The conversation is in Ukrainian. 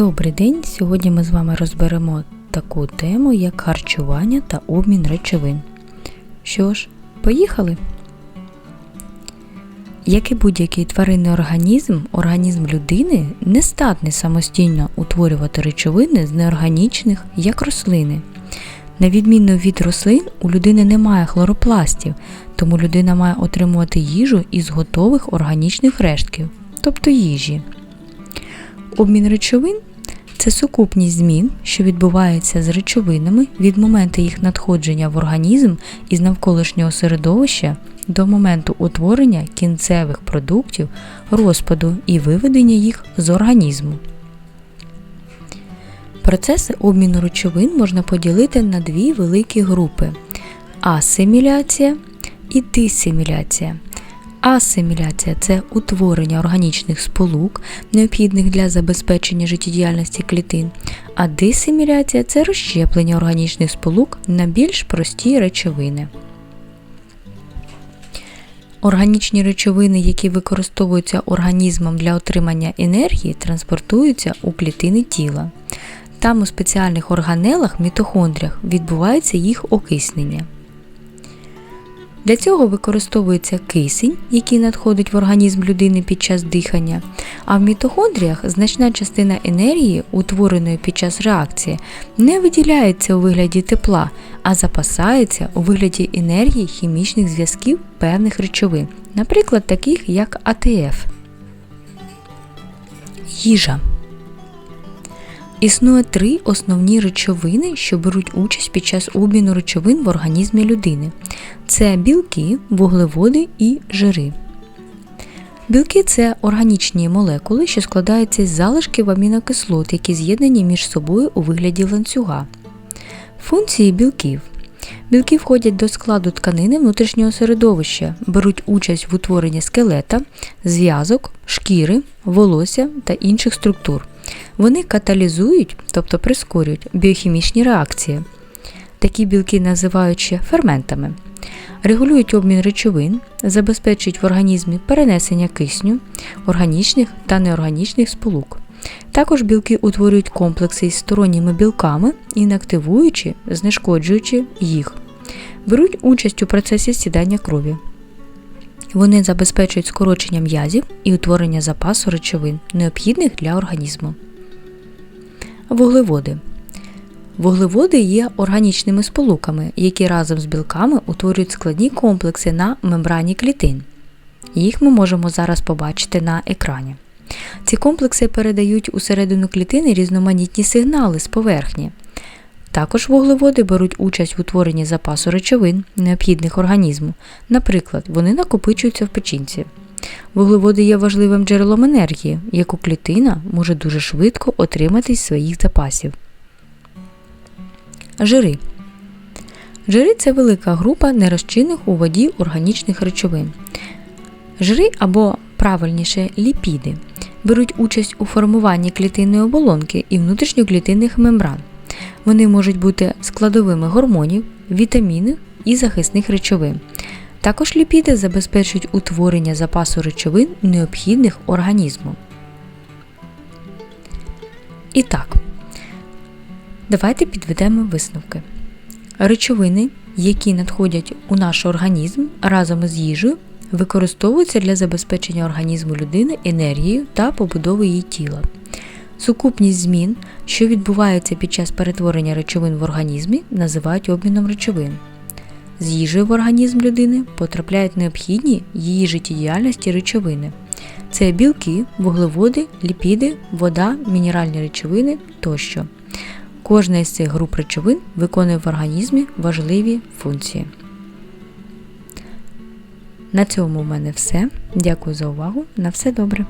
Добрий день! Сьогодні ми з вами розберемо таку тему, як харчування та обмін речовин. Що ж, поїхали? Як і будь-який тваринний організм, організм людини не здатний самостійно утворювати речовини з неорганічних, як рослини. На відміну від рослин, у людини немає хлоропластів, тому людина має отримувати їжу із готових органічних рештків, тобто їжі. Обмін речовин це сукупність змін, що відбувається з речовинами від моменту їх надходження в організм із навколишнього середовища до моменту утворення кінцевих продуктів, розпаду і виведення їх з організму. Процеси обміну речовин можна поділити на дві великі групи асиміляція і дисиміляція. Асиміляція це утворення органічних сполук, необхідних для забезпечення життєдіяльності клітин, а дисиміляція це розщеплення органічних сполук на більш прості речовини. Органічні речовини, які використовуються організмом для отримання енергії, транспортуються у клітини тіла. Там у спеціальних органелах мітохондріях відбувається їх окиснення. Для цього використовується кисень, який надходить в організм людини під час дихання, а в мітохондріях значна частина енергії, утвореної під час реакції, не виділяється у вигляді тепла, а запасається у вигляді енергії хімічних зв'язків певних речовин, наприклад, таких як АТФ. Їжа. Існує три основні речовини, що беруть участь під час обміну речовин в організмі людини. Це білки, вуглеводи і жири. Білки це органічні молекули, що складаються з залишків амінокислот, які з'єднані між собою у вигляді ланцюга. Функції білків. Білки входять до складу тканини внутрішнього середовища, беруть участь в утворенні скелета, зв'язок, шкіри, волосся та інших структур. Вони каталізують, тобто прискорюють біохімічні реакції. Такі білки називають ферментами. Регулюють обмін речовин, забезпечують в організмі перенесення кисню, органічних та неорганічних сполук. Також білки утворюють комплекси із сторонніми білками, інактивуючи, знешкоджуючи їх. Беруть участь у процесі сідання крові. Вони забезпечують скорочення м'язів і утворення запасу речовин, необхідних для організму. Вуглеводи. Вуглеводи є органічними сполуками, які разом з білками утворюють складні комплекси на мембрані клітин. Їх ми можемо зараз побачити на екрані. Ці комплекси передають усередину клітини різноманітні сигнали з поверхні. Також вуглеводи беруть участь в утворенні запасу речовин, необхідних організму. Наприклад, вони накопичуються в печінці. Вуглеводи є важливим джерелом енергії, яку клітина може дуже швидко отримати з своїх запасів. Жири. Жири це велика група нерозчинних у воді органічних речовин. Жири або правильніше ліпіди беруть участь у формуванні клітинної оболонки і внутрішньоклітинних мембран. Вони можуть бути складовими гормонів, вітамінів і захисних речовин. Також ліпіди забезпечують утворення запасу речовин, необхідних організму. І так, давайте підведемо висновки. Речовини, які надходять у наш організм разом із їжею, використовуються для забезпечення організму людини енергією та побудови її тіла. Сукупність змін, що відбуваються під час перетворення речовин в організмі, називають обміном речовин. З їжею в організм людини потрапляють необхідні її життєдіяльності речовини. Це білки, вуглеводи, ліпіди, вода, мінеральні речовини тощо. Кожна із цих груп речовин виконує в організмі важливі функції. На цьому в мене все. Дякую за увагу. На все добре.